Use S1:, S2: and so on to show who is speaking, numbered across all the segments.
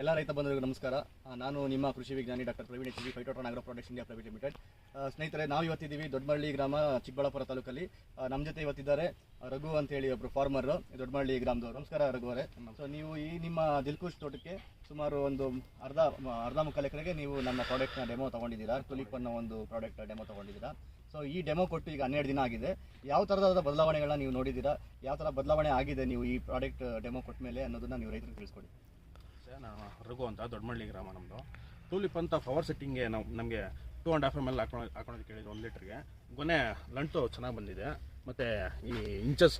S1: ಎಲ್ಲ ರೈತ ಬಂಧುಗಳಿಗೆ ನಮಸ್ಕಾರ. ನಾನು ನಿಮ್ಮ ಕೃಷಿ ವಿಜ್ಞಾನಿ doctor Praveen H B Phytotron agro products India private limited ಸ್ನೇಹಿತರೆ, ನಾವು ಇವತ್ತಿದ್ದೀವಿ ದೊಡ್ಡಮಳ್ಳಿ ಗ್ರಾಮ ಚಿಕ್ಕಬಳ್ಳಾಪುರ ತಾಲೂಕಲ್ಲಿ. ನಮ್ಮ ಜೊತೆ ಇವತ್ತಿದ್ದಾರೆ ರಘು ಅಂತೇಳಿ ಒಬ್ಬರು ಫಾರ್ಮರ್ ದೊಡ್ಡಮಳ್ಳಿ ಗ್ರಾಮದವರು. ನಮಸ್ಕಾರ ರಘು ಅವರೇ. ಸೊ ನೀವು ಈ ನಿಮ್ಮ ದಿಲ್ಕುಶ್ ತೋಟಕ್ಕೆ ಸುಮಾರು ಒಂದು ಅರ್ಧ ಅರ್ಧ ಮುಕ್ಕಾಲು ಎಕರೆಗೆ ನೀವು ನಮ್ಮ ಪ್ರಾಡಕ್ಟ್ನ ಡೆಮೋ ತೊಗೊಂಡಿದ್ದೀರಾ ಟುಲಿಪ್ ಅನ್ನೋ ಒಂದು ಪ್ರಾಡಕ್ಟ್ ಡೆಮೋ ತೊಗೊಂಡಿದ್ದೀರಾ. ಸೊ ಈ ಡೆಮೋ ಕೊಟ್ಟು ಈಗ ಹನ್ನೆರಡು ದಿನ ಆಗಿದೆ. ಯಾವ ಥರದ ಬದಲಾವಣೆಗಳನ್ನ ನೀವು ನೋಡಿದ್ದೀರಾ? ಯಾವ ಥರ ಬದಲಾವಣೆ ಆಗಿದೆ ನೀವು ಈ ಪ್ರಾಡಕ್ಟ್ ಡೆಮೋ ಕೊಟ್ಟ ಮೇಲೆ ಅನ್ನೋದನ್ನ ನೀವು ರೈತರಿಗೆ ತಿಳಿಸ್ಕೊಡಿ.
S2: ನಾನು ರಘು ಅಂತ ದೊಡ್ಡಮಳ್ಳಿ ಗ್ರಾಮ ನಮ್ಮದು ಟೂಲಿಪ್ ಅಂತ ಪವರ್ ಸೆಟ್ಟಿಂಗ್ಗೆ ನಾವು ನಮಗೆ two and half M L ಹಾಕೊಂಡು ಹಾಕೊಳೋದಕ್ಕೆ ಕೇಳಿದ್ದು ಒಂದು ಲೀಟ್ರಿಗೆ ಗೊನೆ ಲಂಟು ಚೆನ್ನಾಗಿ ಬಂದಿದೆ. ಮತ್ತು ಈ ಇಂಚಸ್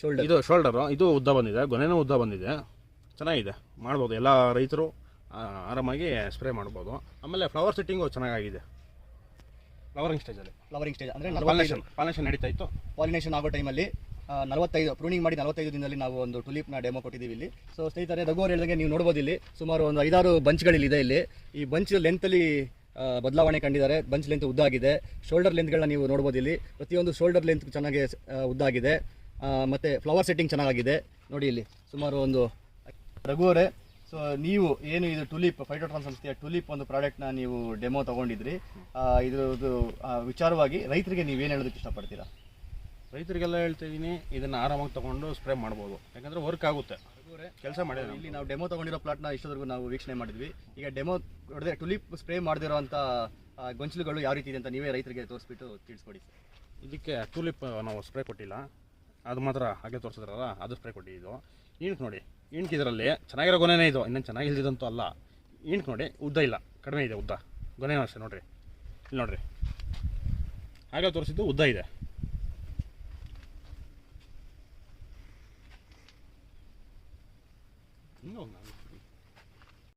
S1: ಶೋಲ್ಡರ್
S2: ಇದು ಶೋಲ್ಡರು ಇದು ಉದ್ದ ಬಂದಿದೆ. ಗೊನೆನೂ ಉದ್ದ ಬಂದಿದೆ. ಚೆನ್ನಾಗಿದೆ. ಮಾಡ್ಬೋದು. ಎಲ್ಲ ರೈತರು ಆರಾಮಾಗಿ ಸ್ಪ್ರೇ ಮಾಡ್ಬೋದು. ಆಮೇಲೆ ಫ್ಲವರ್ ಸೆಟ್ಟಿಂಗು ಚೆನ್ನಾಗಿದೆ ಫ್ಲವರಿಂಗ್ ಸ್ಟೇಜಲ್ಲಿ
S1: ಫ್ಲವರಿಂಗ್ ಸ್ಟೇಜ್ ಅಂದರೆ
S2: ಪಾಲಿನೇಷನ್ ಪಾಲಿನೇಷನ್ ನಡೀತಾ ಇತ್ತು.
S1: ಪಾಲಿನೇಷನ್ ಆಗೋ ಟೈಮಲ್ಲಿ ನಲವತ್ತೈದು, ಪ್ರೂನಿಂಗ್ ಮಾಡಿ ನಲವತ್ತೈದು ದಿನದಲ್ಲಿ ನಾವು ಒಂದು ಟುಲಿಪ್ನ ಡೆಮೋ ಕೊಟ್ಟಿದ್ದೀವಿ ಇಲ್ಲಿ. ಸೊ ಸ್ನೇಹಿತರೆ ರಘು ಹೇಳಿದಂಗೆ ನೀವು ನೋಡ್ಬೋದು ಇಲ್ಲಿ ಸುಮಾರು ಒಂದು ಐದಾರು ಬಂಚ್ಗಳಿಲ್ಲಿದೆ ಇಲ್ಲಿ. ಈ ಬಂಚ್ ಲೆಂತಲ್ಲಿ ಬದಲಾವಣೆ ಕಂಡಿದ್ದಾರೆ. ಬಂಚ್ ಲೆಂತ್ ಉದ್ದಾಗಿದೆ. ಶೋಲ್ಡರ್ ಲೆಂತ್ಗಳನ್ನ ನೀವು ನೋಡ್ಬೋದು ಇಲ್ಲಿ. ಪ್ರತಿಯೊಂದು ಶೋಲ್ಡರ್ ಲೆಂತ್ ಚೆನ್ನಾಗಿ ಉದ್ದಾಗಿದೆ. ಮತ್ತೆ ಫ್ಲವರ್ ಸೆಟ್ಟಿಂಗ್ ಚೆನ್ನಾಗಿದೆ ನೋಡಿ ಇಲ್ಲಿ, ಸುಮಾರು ಒಂದು ರಘು ಅವರೇ ಸೊ ನೀವು ಏನು ಇದು ಟುಲಿಪ್ ಫೈಟೋಟ್ರಾನ್ ಸಂಸ್ಥೆಯ ಟುಲಿಪ್ ಒಂದು ಪ್ರಾಡಕ್ಟ್ನ ನೀವು ಡೆಮೋ ತಗೊಂಡಿದ್ರಿ. ಇದರದು ಇದ್ರದ್ದು ವಿಚಾರವಾಗಿ ರೈತರಿಗೆ ನೀವೇನು ಹೇಳೋದಕ್ಕೆ ಇಷ್ಟಪಡ್ತೀರಾ?
S2: ರೈತರಿಗೆಲ್ಲ ಹೇಳ್ತಾ ಇದ್ದೀನಿ ಇದನ್ನು ಆರಾಮಾಗಿ ತೊಗೊಂಡು ಸ್ಪ್ರೇ ಮಾಡ್ಬೋದು. ಯಾಕಂದರೆ ವರ್ಕ್ ಆಗುತ್ತೆ. ಕೆಲಸ ಮಾಡಿದ್ರೆ
S1: ಇಲ್ಲಿ ನಾವು ಡೆಮೋ ತಗೊಂಡಿರೋ ಪ್ಲಾಟ್ನ ಇಷ್ಟೊವರೆಗೂ ನಾವು ವೀಕ್ಷಣೆ ಮಾಡಿದ್ವಿ. ಈಗ ಡೆಮೋ ಹೊಡೆದ್ರೆ ಟುಲಿಪ್ ಸ್ಪ್ರೇ ಮಾಡಿದಿರೋಂಥ ಗೊಂಚಲುಗಳು ಯಾವ ರೀತಿ ಇದೆ ಅಂತ ನೀವೇ ರೈತರಿಗೆ ತೋರಿಸ್ಬಿಟ್ಟು ತಿಳಿಸ್ಕೊಡಿ.
S2: ಇದಕ್ಕೆ ಟುಲಿಪ್ ನಾವು ಸ್ಪ್ರೇ ಕೊಟ್ಟಿಲ್ಲ. ಅದು ಮಾತ್ರ ಹಾಗೆ ತೋರಿಸಿದ್ರಲ್ಲ ಅದು ಸ್ಪ್ರೇ ಕೊಟ್ಟಿದ್ದು. ಇಣ್ಕ್ ನೋಡಿ ಇಣ್ಕ್ ಇದರಲ್ಲಿ ಚೆನ್ನಾಗಿರೋ ಗೊನೆನೇ ಇದು. ಇನ್ನೇನು ಚೆನ್ನಾಗಿಲ್ದಿದಂತೂ ಅಲ್ಲ. ಇಣ್ಕ್ ನೋಡಿ ಉದ್ದ ಇಲ್ಲ. ಕಡಿಮೆ ಇದೆ ಉದ್ದ. ಗೊನೆನೂ ಅಷ್ಟೇ ನೋಡಿರಿ. ಇಲ್ಲಿ ನೋಡ್ರಿ. ಹಾಗೆ ತೋರಿಸಿದ್ದು ಉದ್ದ ಇದೆ. どな女の子